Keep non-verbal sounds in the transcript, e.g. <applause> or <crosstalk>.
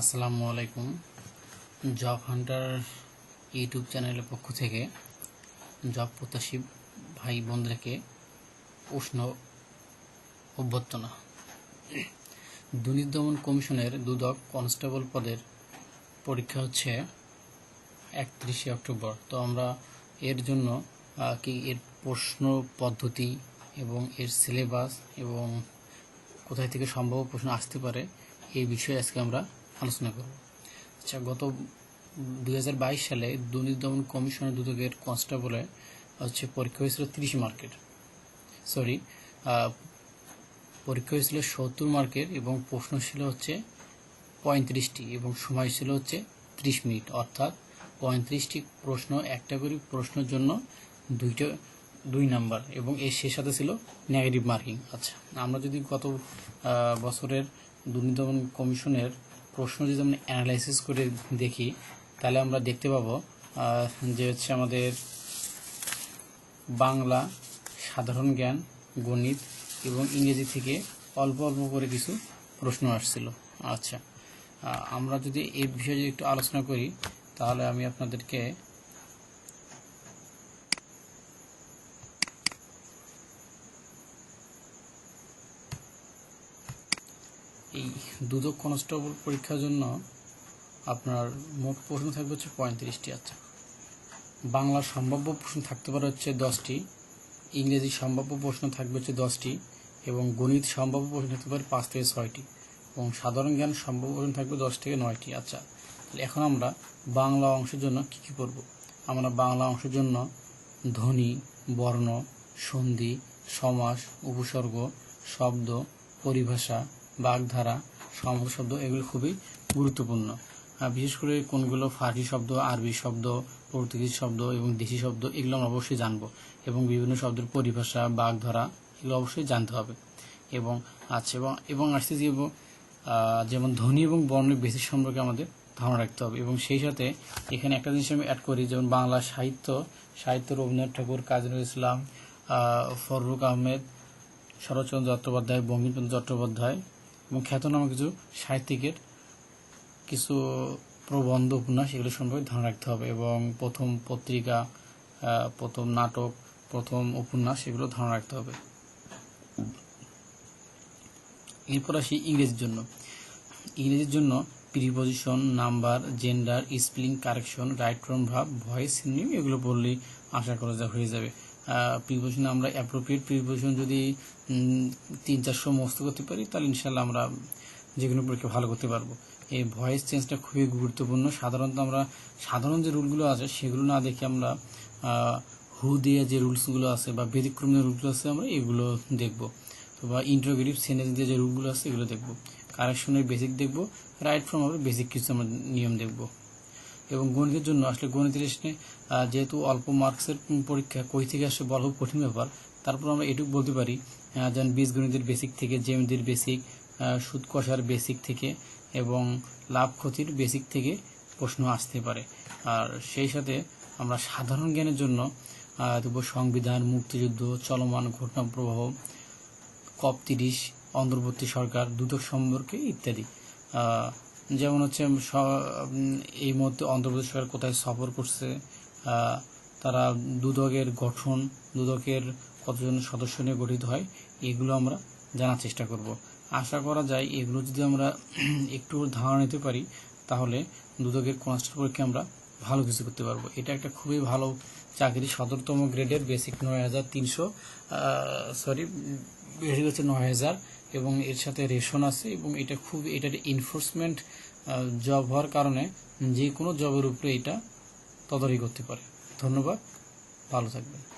আসসালামু আলাইকুম। Job Hunter YouTube চ্যানেলের পক্ষ থেকে জব প্রত্যাশী ভাই বোনদেরকে উষ্ণ অভ্যর্থনা। দুর্নীতি কমিশনের দুদক কনস্টেবল পদের পরীক্ষা হচ্ছে একত্রিশে অক্টোবর। তো আমরা এর জন্য কি এর প্রশ্ন পদ্ধতি এবং এর সিলেবাস এবং কোথায় থেকে সম্ভব প্রশ্ন আসতে পারে এই বিষয়ে আজকে আমরা আলোচনা করব। আচ্ছা গত দু হাজার বাইশ সালে দুর্নীতি দমন কমিশনের দুদকের কনস্টেবলে হচ্ছে পরীক্ষা হয়েছিল তিরিশ মার্কের। সরি পরীক্ষা হয়েছিল সত্তর মার্কের এবং প্রশ্ন ছিল হচ্ছে পঁয়ত্রিশটি এবং সময় ছিল হচ্ছে ত্রিশ মিনিট। অর্থাৎ পঁয়ত্রিশটি প্রশ্ন, একটা করে প্রশ্নের জন্য দুইটা, দুই নাম্বার এবং এর সে সাথে ছিল নেগেটিভ মার্কিং। আচ্ছা আমরা যদি গত বছরের দুর্নীতি দমন কমিশনের প্রশ্ন যদি আমরা অ্যানালাইসিস করে দেখি, তাহলে আমরা দেখতে পাবো যে হচ্ছে আমাদের বাংলা, সাধারণ জ্ঞান, গণিত এবং ইংরেজি থেকে অল্প অল্প করে কিছু প্রশ্ন আসছিল। আচ্ছা আমরা যদি এই বিষয়ে একটু আলোচনা করি, তাহলে আমি আপনাদেরকে এই দুদক কনস্টেবল পরীক্ষার জন্য আপনার মোট প্রশ্ন থাকবে হচ্ছে পঁয়ত্রিশটি। আচ্ছা বাংলা সম্ভাব্য প্রশ্ন থাকতে পারে হচ্ছে দশটি, ইংরেজি সম্ভাব্য প্রশ্ন থাকবে হচ্ছে দশটি, এবং গণিত সম্ভাব্য প্রশ্ন থাকতে পারে পাঁচ থেকে ছয়টি, এবং সাধারণ জ্ঞান সম্ভাব্য প্রশ্ন থাকবে দশ থেকে নয়টি। আচ্ছা তাহলে এখন আমরা বাংলা অংশের জন্য কি কি করব? আমরা বাংলা অংশের জন্য ধ্বনি, বর্ণ, সন্ধি, সমাস, উপসর্গ, শব্দ, পরিভাষা বাগধারা সমস্ত শব্দ এগুলো খুবই গুরুত্বপূর্ণ। বিশেষ করে কোনগুলো ফার্সি শব্দ, আরবি শব্দ, পর্তুগিজ শব্দ এবং দেশি শব্দ এগুলো আমরা অবশ্যই জানব এবং বিভিন্ন শব্দের পরিভাষা, বাগধারা এগুলো অবশ্যই জানতে হবে। এবং আচ্ছা এবং এবং আসছে যে যেমন ধ্বনি এবং বর্ণের বেসিক সম্পর্কে আমাদের ধারণা রাখতে হবে। এবং সেই সাথে এখানে একটা জিনিস আমি অ্যাড করি, যেমন বাংলা সাহিত্য সাহিত্য রবীন্দ্রনাথ ঠাকুর, কাজী ইসলাম ফররুক আহমেদ, শরৎচন্দ্র চট্টোপাধ্যায় বঙ্কিমচন্দ্র চট্টোপাধ্যায় এবং খ্যাতনামা কিছু সাহিত্যিকের কিছু প্রবন্ধ উপন্যাস এগুলো সম্পর্কে ধারণা রাখতে হবে এবং প্রথম পত্রিকা প্রথম নাটক, প্রথম উপন্যাস এগুলো ধারণা রাখতে হবে। এরপর আসি ইংরেজির জন্য। ইংরেজির জন্য preposition number, gender, spelling, correction, right from ভাব, ভয়েস নিউ এগুলো পড়লেই আশা করা যা হয়ে যাবে। প্রিপোজিশন আমরা অ্যাপ্রোপ্রিয়েট প্রিপোজিশন যদি তিন চারশো মস্ত করতে পারি, তাহলে ইনশাল্লাহ আমরা যে কোনো পরীক্ষা ভালো করতে পারব। এই ভয়েস চেঞ্জটা খুবই গুরুত্বপূর্ণ। সাধারণত আমরা, সাধারণ যে রুলগুলো আছে, সেগুলো না দেখে আমরা হু দিয়ে যে রুলসগুলো আছে বা ব্যতিক্রম যে রুলগুলো আছে, আমরা এগুলো দেখব। বা ইন্টারোগেটিভ সেন্টেন্স দিয়ে যে রুলগুলো আছে, এগুলো দেখব। কারেকশনের বেসিক দেখব। রাইট ফ্রম আমরা বেসিক কিছু আমরা নিয়ম দেখব। এবং গণিতের জন্য আসলে গণিতের যেহেতু অল্প মার্কসের পরীক্ষা কই থেকে আসে বলা খুব কঠিন ব্যাপার, তারপর আমরা এটুকু বলতে পারি যেমন বীজগণিতের বেসিক থেকে, জ্যামিতির বেসিক সুদ কষার বেসিক থেকে এবং লাভ ক্ষতির বেসিক থেকে প্রশ্ন আসতে পারে। আর সেই সাথে আমরা সাধারণ জ্ঞানের জন্য সংবিধান, মুক্তিযুদ্ধ, চলমান ঘটনা প্রবাহ কপ তিরিশ, অন্তর্বর্তী সরকার, দুদক সম্পর্কে ইত্যাদি। যেমন হচ্ছে এই মধ্যে অন্ধ্রপ্রদেশ সরকার কোথায় সফর করছে তারা দুদকের গঠন, দুদকের কতজন সদস্য নিয়ে গঠিত হয়, এগুলো আমরা জানার চেষ্টা করব। আশা করা যায় এগুলো যদি আমরা <clears throat> একটু ধারণা নিতে পারি, তাহলে দুদকের কনস্টেবল পরীক্ষা আমরা ভালো কিছু করতে পারব। এটা একটা খুবই ভালো চাকরি, সতেরোতম গ্রেডের বেসিক নয় হাজার তিনশো সরি বেশি হচ্ছে নয় হাজার এবং এর সাথে রেশন আছে এবং এটা খুব, এটার ইনফোর্সমেন্ট জব হওয়ার কারণে যে কোনো জবের উপরে এটা তদারি করতে পারে। ধন্যবাদ, ভালো থাকবেন।